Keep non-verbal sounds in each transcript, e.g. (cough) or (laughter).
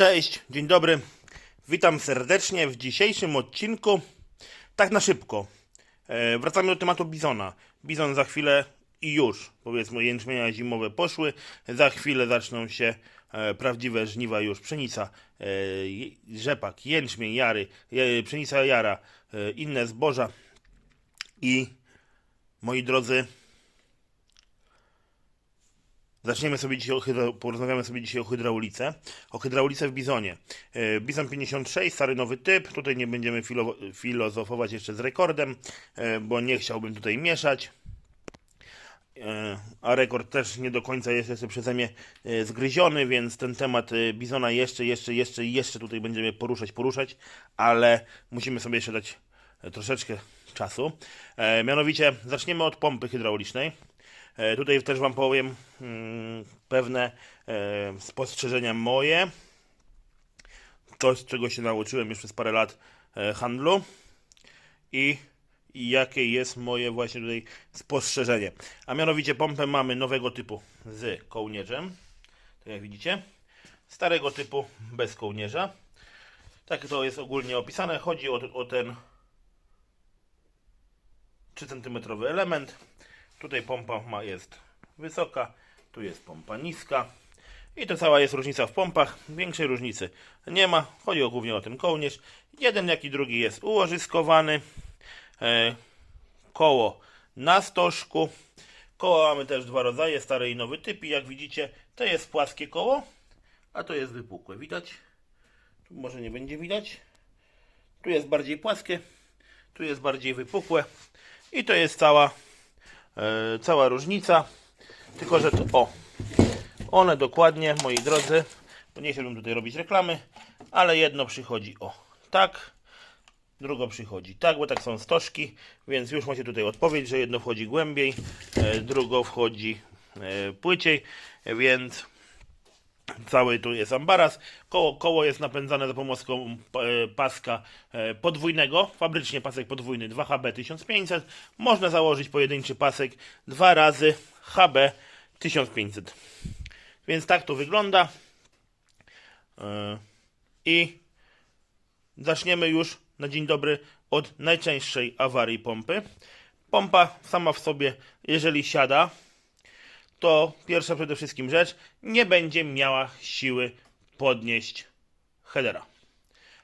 Cześć, dzień dobry. Witam serdecznie w dzisiejszym odcinku. Tak na szybko. E, wracamy do tematu bizona. Bizon za chwilę i już, powiedzmy, jęczmienia zimowe poszły. Za chwilę zaczną się e, prawdziwe żniwa już. Pszenica, e, rzepak, jęczmień, jary, pszenica jara, inne zboża. I moi drodzy, Zaczniemy sobie dzisiaj o hydra... porozmawiamy sobie dzisiaj o hydraulice. O hydraulice w bizonie. E, Bizon 56, stary nowy typ. Tutaj nie będziemy filo... filozofować jeszcze z rekordem, e, bo nie chciałbym tutaj mieszać. E, A rekord też nie do końca jest jeszcze przeze mnie zgryziony, więc ten temat bizona jeszcze, jeszcze, jeszcze, jeszcze tutaj będziemy poruszać, poruszać, ale musimy sobie jeszcze dać troszeczkę czasu. Mianowicie zaczniemy od pompy hydraulicznej. E, Tutaj też Wam powiem mm, pewne e, spostrzeżenia moje. Coś, czego się nauczyłem już przez parę lat e, handlu. I, jakie jest moje właśnie tutaj spostrzeżenie. A mianowicie pompę mamy nowego typu z kołnierzem. Tak jak widzicie. Starego typu bez kołnierza. Tak to jest ogólnie opisane. Chodzi o, o ten 3 cm element. Tutaj pompa ma, jest wysoka, tu jest pompa niska. I to cała jest różnica w pompach. Większej różnicy nie ma. Chodzi o, głównie o ten kołnierz. Jeden jak i drugi jest ułożyskowany. E, koło na stożku. Koła mamy też dwa rodzaje, stary i nowy typ. I jak widzicie, to jest płaskie koło, a to jest wypukłe. Widać? Tu może nie będzie widać. Tu jest bardziej płaskie, tu jest bardziej wypukłe. I to jest cała cała różnica. Tylko, że to o, one dokładnie, moi drodzy, nie chciałbym tutaj robić reklamy, ale jedno przychodzi o tak, drugo przychodzi tak, bo tak są stożki, więc już macie tutaj odpowiedź, że jedno wchodzi głębiej, e, drugo wchodzi e, płyciej, więc Cały tu jest ambaras. Koło, koło jest napędzane za pomocą e, paska e, podwójnego. Fabrycznie pasek podwójny 2HB 1500. Można założyć pojedynczy pasek dwa razy HB 1500. Więc tak to wygląda. E, I zaczniemy już na dzień dobry od najczęstszej awarii pompy. Pompa sama w sobie, jeżeli siada, to pierwsza przede wszystkim rzecz, nie będzie miała siły podnieść headera.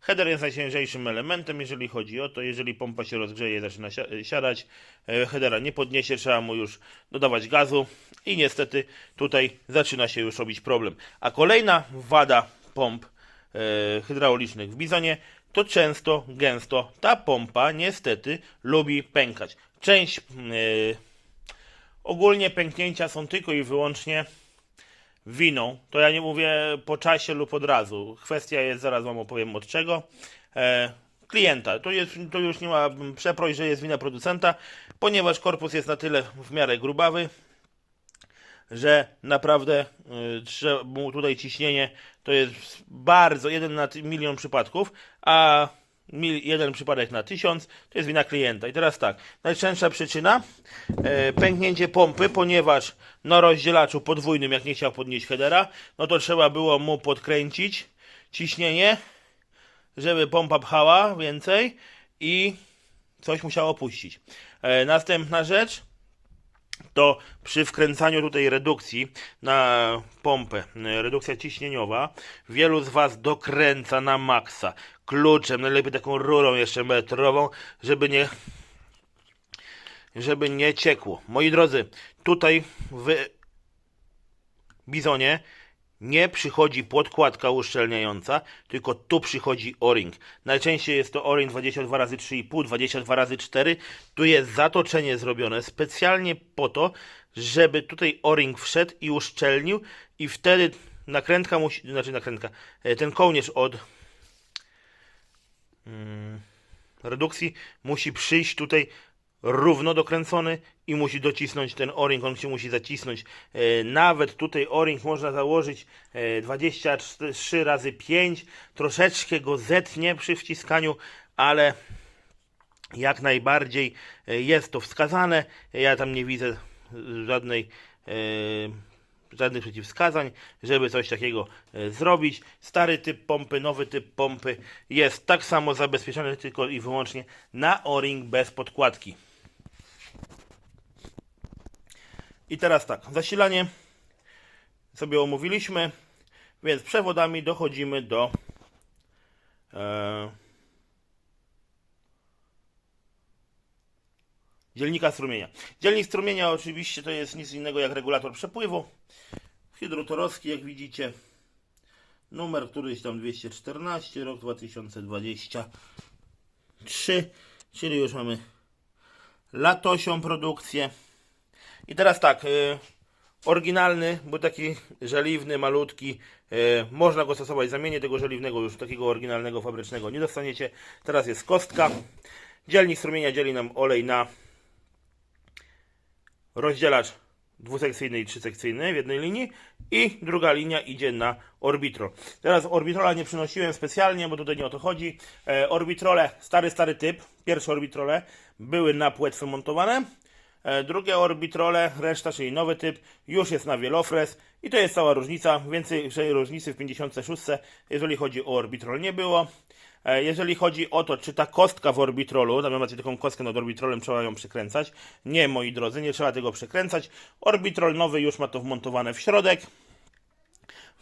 Header jest najciężejszym elementem, jeżeli chodzi o to, jeżeli pompa się rozgrzeje, zaczyna si- siadać, e, headera nie podniesie, trzeba mu już dodawać gazu i niestety tutaj zaczyna się już robić problem. A kolejna wada pomp e, hydraulicznych w Bizonie to często, gęsto ta pompa niestety lubi pękać. Część e, Ogólnie pęknięcia są tylko i wyłącznie winą. To ja nie mówię po czasie lub od razu. Kwestia jest, zaraz wam opowiem od czego. E, klienta. To, jest, to już nie ma przeproś, że jest wina producenta, ponieważ korpus jest na tyle w miarę grubawy, że naprawdę y, trzeba tutaj ciśnienie to jest bardzo, jeden na milion przypadków, a jeden przypadek na tysiąc to jest wina klienta. I teraz tak, najczęstsza przyczyna e, pęknięcie pompy, ponieważ na rozdzielaczu podwójnym, jak nie chciał podnieść headera, no to trzeba było mu podkręcić ciśnienie, żeby pompa pchała więcej i coś musiało puścić. E, następna rzecz, to przy wkręcaniu tutaj redukcji na pompę, e, redukcja ciśnieniowa, wielu z Was dokręca na maksa kluczem, najlepiej taką rurą jeszcze metrową, żeby nie żeby nie ciekło. Moi drodzy, tutaj w bizonie nie przychodzi podkładka uszczelniająca, tylko tu przychodzi o-ring. Najczęściej jest to o-ring 22 razy 3,5, 22 razy 4. Tu jest zatoczenie zrobione specjalnie po to, żeby tutaj o-ring wszedł i uszczelnił i wtedy nakrętka musi, znaczy nakrętka, e, ten kołnierz od mm, redukcji musi przyjść tutaj równo dokręcony i musi docisnąć ten o-ring, on się musi zacisnąć. E, nawet tutaj o-ring można założyć e, 23 razy 5, troszeczkę go zetnie przy wciskaniu, ale jak najbardziej e, jest to wskazane. Ja tam nie widzę żadnej e, żadnych przeciwwskazań, żeby coś takiego e, zrobić. Stary typ pompy, nowy typ pompy jest tak samo zabezpieczony tylko i wyłącznie na o-ring bez podkładki. I teraz tak, zasilanie sobie omówiliśmy, więc przewodami dochodzimy do e, dzielnika strumienia. Dzielnik strumienia oczywiście to jest nic innego jak regulator przepływu. Hydrotorowski, jak widzicie. Numer któryś tam 214, rok 2023, czyli już mamy latosią produkcję. I teraz tak, y, oryginalny, bo taki żeliwny, malutki, y, można go stosować w zamienie tego żeliwnego, już takiego oryginalnego, fabrycznego nie dostaniecie. Teraz jest kostka. Dzielnik strumienia dzieli nam olej na rozdzielacz dwusekcyjny i trzysekcyjny w jednej linii i druga linia idzie na orbitrol. Teraz orbitrola nie przynosiłem specjalnie, bo tutaj nie o to chodzi. E, orbitrole, stary, stary typ, pierwsze orbitrole były na płetwy montowane. E, drugie orbitrole, reszta, czyli nowy typ, już jest na wielofres i to jest cała różnica. Więcej różnicy w 56, jeżeli chodzi o orbitrol, nie było. E, Jeżeli chodzi o to, czy ta kostka w orbitrolu, tam macie taką kostkę nad orbitrolem, trzeba ją przykręcać. Nie, moi drodzy, nie trzeba tego przekręcać. Orbitrol nowy już ma to wmontowane w środek.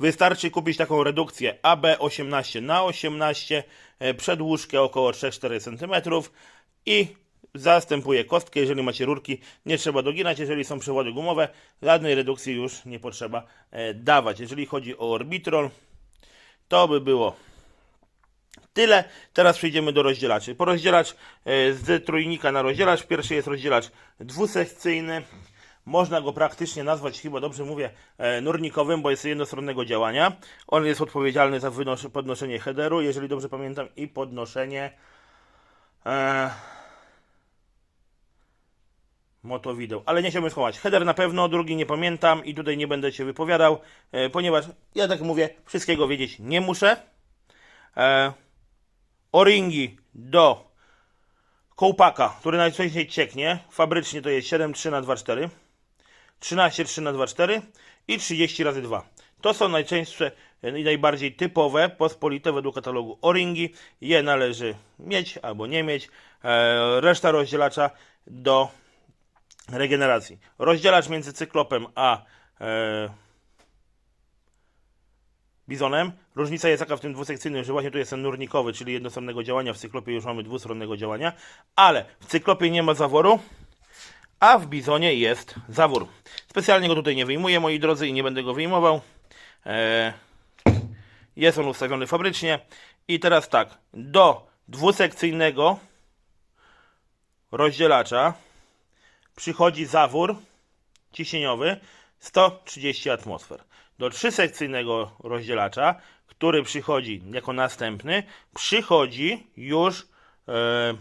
Wystarczy kupić taką redukcję AB18 na 18, e, przedłużkę około 3-4 cm i zastępuje kostkę. Jeżeli macie rurki, nie trzeba doginać. Jeżeli są przewody gumowe, żadnej redukcji już nie potrzeba e, dawać. Jeżeli chodzi o orbitrol, to by było Tyle. Teraz przejdziemy do rozdzielaczy. Porozdzielacz e, z trójnika na rozdzielacz. Pierwszy jest rozdzielacz dwusekcyjny. Można go praktycznie nazwać, chyba dobrze mówię, e, nurnikowym, bo jest jednostronnego działania. On jest odpowiedzialny za podnoszenie headeru, jeżeli dobrze pamiętam, i podnoszenie e, motowideł. Ale nie chciałbym schować. Header na pewno, drugi nie pamiętam i tutaj nie będę się wypowiadał, e, ponieważ ja tak mówię, wszystkiego wiedzieć nie muszę. E, o-ringi do kołpaka, który najczęściej cieknie, fabrycznie to jest 7,3 na 2,4, 13,3 na 2,4 i 30 razy 2. To są najczęstsze i najbardziej typowe, pospolite według katalogu o-ringi. Je należy mieć albo nie mieć. E, reszta rozdzielacza do regeneracji. Rozdzielacz między cyklopem a e, bizonem. Różnica jest taka w tym dwusekcyjnym, że właśnie tu jest ten nurnikowy, czyli jednostronnego działania. W cyklopie już mamy dwustronnego działania, ale w cyklopie nie ma zaworu, a w bizonie jest zawór. Specjalnie go tutaj nie wyjmuję, moi drodzy, i nie będę go wyjmował. Eee, jest on ustawiony fabrycznie. I teraz tak, do dwusekcyjnego rozdzielacza przychodzi zawór ciśnieniowy 130 atmosfer. Do trzysekcyjnego rozdzielacza, który przychodzi jako następny, przychodzi już e,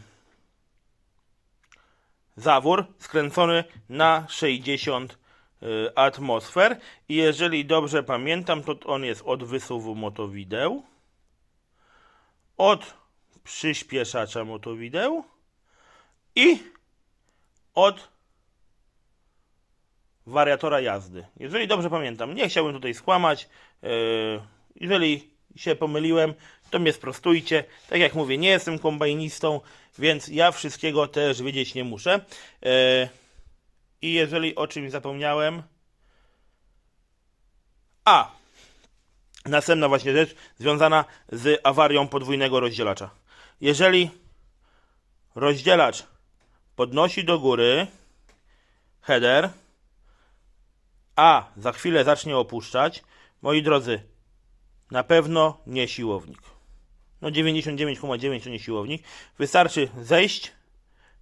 zawór skręcony na 60 e, atmosfer. I jeżeli dobrze pamiętam, to on jest od wysuwu motowideł, od przyspieszacza motowideł i od wariatora jazdy. Jeżeli dobrze pamiętam, nie chciałbym tutaj skłamać. Yy, Jeżeli się pomyliłem, to mnie sprostujcie. Tak jak mówię, nie jestem kombajnistą, więc ja wszystkiego też wiedzieć nie muszę. Yy, I jeżeli o czymś zapomniałem. A! Następna właśnie rzecz związana z awarią podwójnego rozdzielacza. Jeżeli rozdzielacz podnosi do góry header, a za chwilę zacznie opuszczać, moi drodzy, na pewno nie siłownik. No 99,9 to nie siłownik. Wystarczy zejść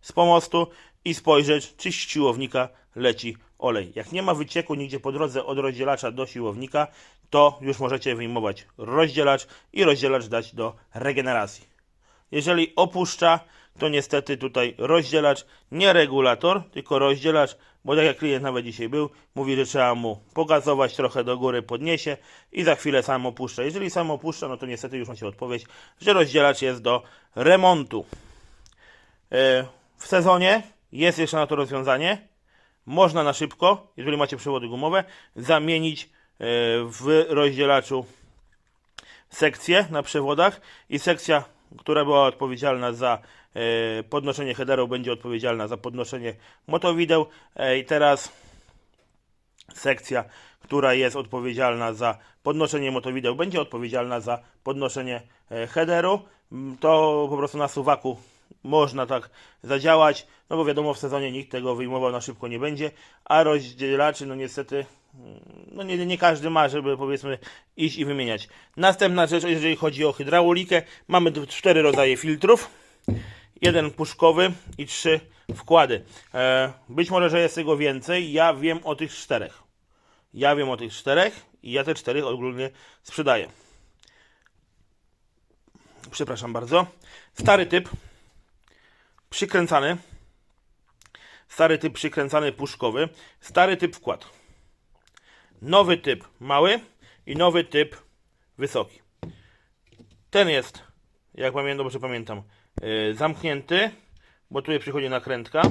z pomostu i spojrzeć, czy z siłownika leci olej. Jak nie ma wycieku nigdzie po drodze od rozdzielacza do siłownika, to już możecie wyjmować rozdzielacz i rozdzielacz dać do regeneracji. Jeżeli opuszcza, to niestety tutaj rozdzielacz, nie regulator, tylko rozdzielacz, bo tak jak klient nawet dzisiaj był, mówi, że trzeba mu pogazować trochę do góry, podniesie i za chwilę sam opuszcza. Jeżeli sam opuszcza, no to niestety już macie odpowiedź, że rozdzielacz jest do remontu. E, W sezonie jest jeszcze na to rozwiązanie. można na szybko, jeżeli macie przewody gumowe, zamienić e, w rozdzielaczu sekcję na przewodach i sekcja, która była odpowiedzialna za podnoszenie headerów, będzie odpowiedzialna za podnoszenie motowideł. E, I teraz sekcja, która jest odpowiedzialna za podnoszenie motowideł, będzie odpowiedzialna za podnoszenie e, headeru. Mm, To po prostu na suwaku można tak zadziałać, no bo wiadomo w sezonie nikt tego wyjmował na szybko nie będzie, a rozdzielaczy no niestety mm, no nie, nie każdy ma, żeby powiedzmy iść i wymieniać. Następna rzecz, jeżeli chodzi o hydraulikę, mamy cztery rodzaje filtrów. Jeden puszkowy i trzy wkłady. E, być może, że jest tego więcej. Ja wiem o tych czterech. Ja wiem o tych czterech i ja te cztery ogólnie sprzedaję. Przepraszam bardzo. Stary typ przykręcany. Stary typ przykręcany puszkowy. Stary typ wkład. Nowy typ mały i nowy typ wysoki. Ten jest, jak pamiętam, dobrze pamiętam, zamknięty, bo tu przychodzi nakrętka.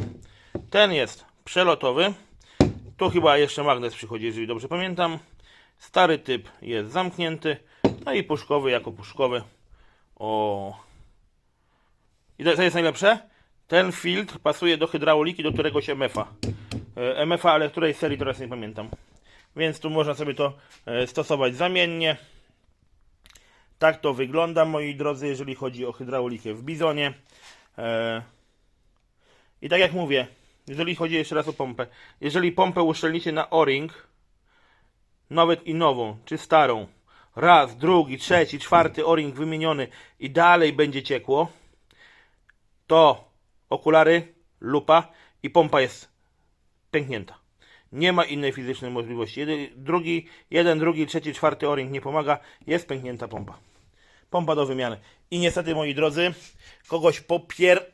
Ten jest przelotowy. Tu chyba jeszcze magnes przychodzi, jeżeli dobrze pamiętam. Stary typ jest zamknięty. No i puszkowy jako puszkowy. O. I to jest najlepsze? Ten filtr pasuje do hydrauliki, do któregoś MF-a. E, MF-a, ale której serii teraz nie pamiętam. Więc tu można sobie to e, stosować zamiennie. Tak to wygląda, moi drodzy, jeżeli chodzi o hydraulikę w Bizonie. E, I tak jak mówię, jeżeli chodzi jeszcze raz o pompę, jeżeli pompę uszczelnicie na O-ring, nawet i nową, czy starą, raz, drugi, trzeci, czwarty O-ring wymieniony i dalej będzie ciekło, to okulary, lupa i pompa jest pęknięta. Nie ma innej fizycznej możliwości. Jeden, drugi, jeden, drugi, trzeci, czwarty o-ring nie pomaga, jest pęknięta pompa. Pompa do wymiany. I niestety, moi drodzy, kogoś popier... (clears throat)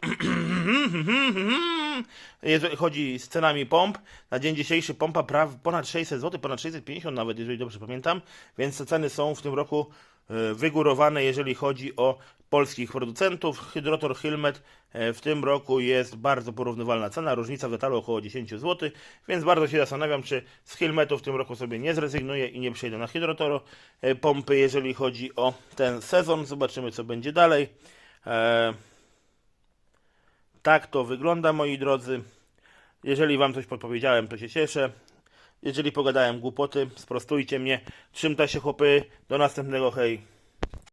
Jeżeli chodzi z cenami pomp, na dzień dzisiejszy pompa praw ponad 600 zł, ponad 650 nawet, jeżeli dobrze pamiętam, więc te ceny są w tym roku wygórowane, jeżeli chodzi o polskich producentów. Hydrotor Hilmet e, w tym roku jest bardzo porównywalna cena, różnica w detalu około 10 zł, więc bardzo się zastanawiam, czy z Hilmetu w tym roku sobie nie zrezygnuję i nie przejdę na Hydrotoro e, pompy, jeżeli chodzi o ten sezon. Zobaczymy, co będzie dalej. E, tak to wygląda, moi drodzy. Jeżeli Wam coś podpowiedziałem, to się cieszę. Jeżeli pogadałem głupoty, sprostujcie mnie. Trzymta się chłopy. Do następnego, hej.